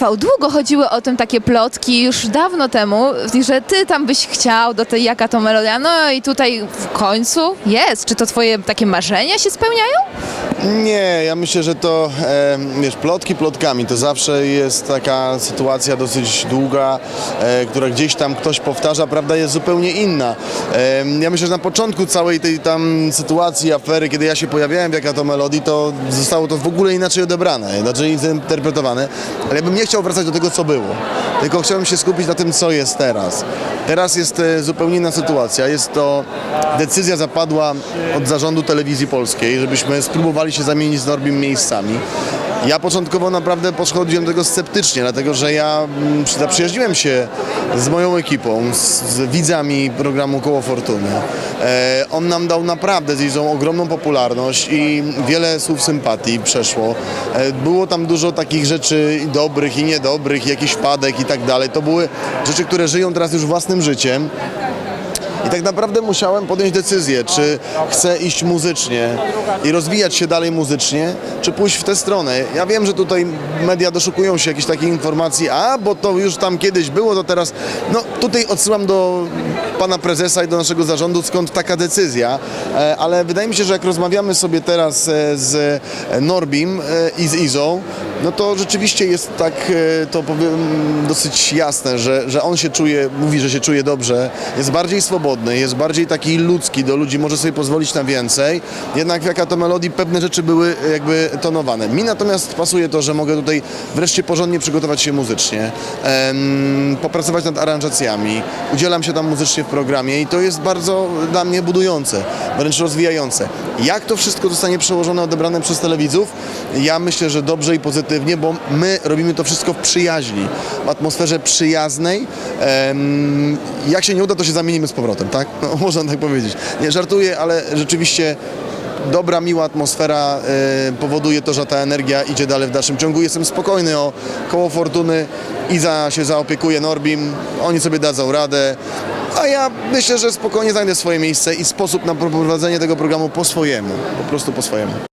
Rafał, długo chodziły o tym takie plotki, już dawno temu, że ty tam byś chciał do tej jaka to melodia, no i tutaj w końcu jest. Czy to twoje takie marzenia się spełniają? Nie, ja myślę, że to, e, wiesz, plotki plotkami, to zawsze jest taka sytuacja dosyć długa, e, która gdzieś tam ktoś powtarza, prawda jest zupełnie inna. E, ja myślę, że na początku całej tej tam sytuacji, afery, kiedy ja się pojawiałem w jaka to melodii, to zostało to w ogóle inaczej odebrane, inaczej zinterpretowane, ale ja bym nie chciał wracać do tego, co było, tylko chciałem się skupić na tym, co jest teraz. Teraz jest e, zupełnie inna sytuacja, jest to, decyzja zapadła od zarządu telewizji polskiej, żebyśmy spróbowali się zamienić z Norbim miejscami. Ja początkowo naprawdę podchodziłem do tego sceptycznie, dlatego że ja mm, przy- zaprzyjaźniłem się z moją ekipą, z, z widzami programu Koło Fortuny. E, on nam dał naprawdę z ogromną popularność i wiele słów sympatii przeszło. E, było tam dużo takich rzeczy dobrych i niedobrych, jakichś wpadek i tak dalej. To były rzeczy, które żyją teraz już własnym życiem. I tak naprawdę musiałem podjąć decyzję, czy chcę iść muzycznie i rozwijać się dalej muzycznie, czy pójść w tę stronę. Ja wiem, że tutaj media doszukują się jakichś takich informacji, a bo to już tam kiedyś było, to teraz. No tutaj odsyłam do pana prezesa i do naszego zarządu, skąd taka decyzja, E, ale wydaje mi się, że jak rozmawiamy sobie teraz e, z Norbim e, i z Izą, no to rzeczywiście jest tak, e, to powiem dosyć jasne, że, że on się czuje, mówi, że się czuje dobrze, jest bardziej swobodny, jest bardziej taki ludzki do ludzi, może sobie pozwolić na więcej. Jednak w jaka to melodii pewne rzeczy były jakby tonowane. Mi natomiast pasuje to, że mogę tutaj wreszcie porządnie przygotować się muzycznie, em, popracować nad aranżacjami, udzielam się tam muzycznie w programie i to jest bardzo dla mnie budujące, wręcz rozwijające. Jak to wszystko zostanie przełożone, odebrane przez telewidzów? Ja myślę, że dobrze i pozytywnie, bo my robimy to wszystko w przyjaźni, w atmosferze przyjaznej. Jak się nie uda, to się zamienimy z powrotem, tak? No, można tak powiedzieć. Nie, żartuję, ale rzeczywiście dobra, miła atmosfera powoduje to, że ta energia idzie dalej w dalszym ciągu. Jestem spokojny o koło fortuny. Iza się zaopiekuje Norbim, oni sobie dadzą radę. A ja myślę, że spokojnie znajdę swoje miejsce i sposób na prowadzenie tego programu po swojemu, po prostu po swojemu.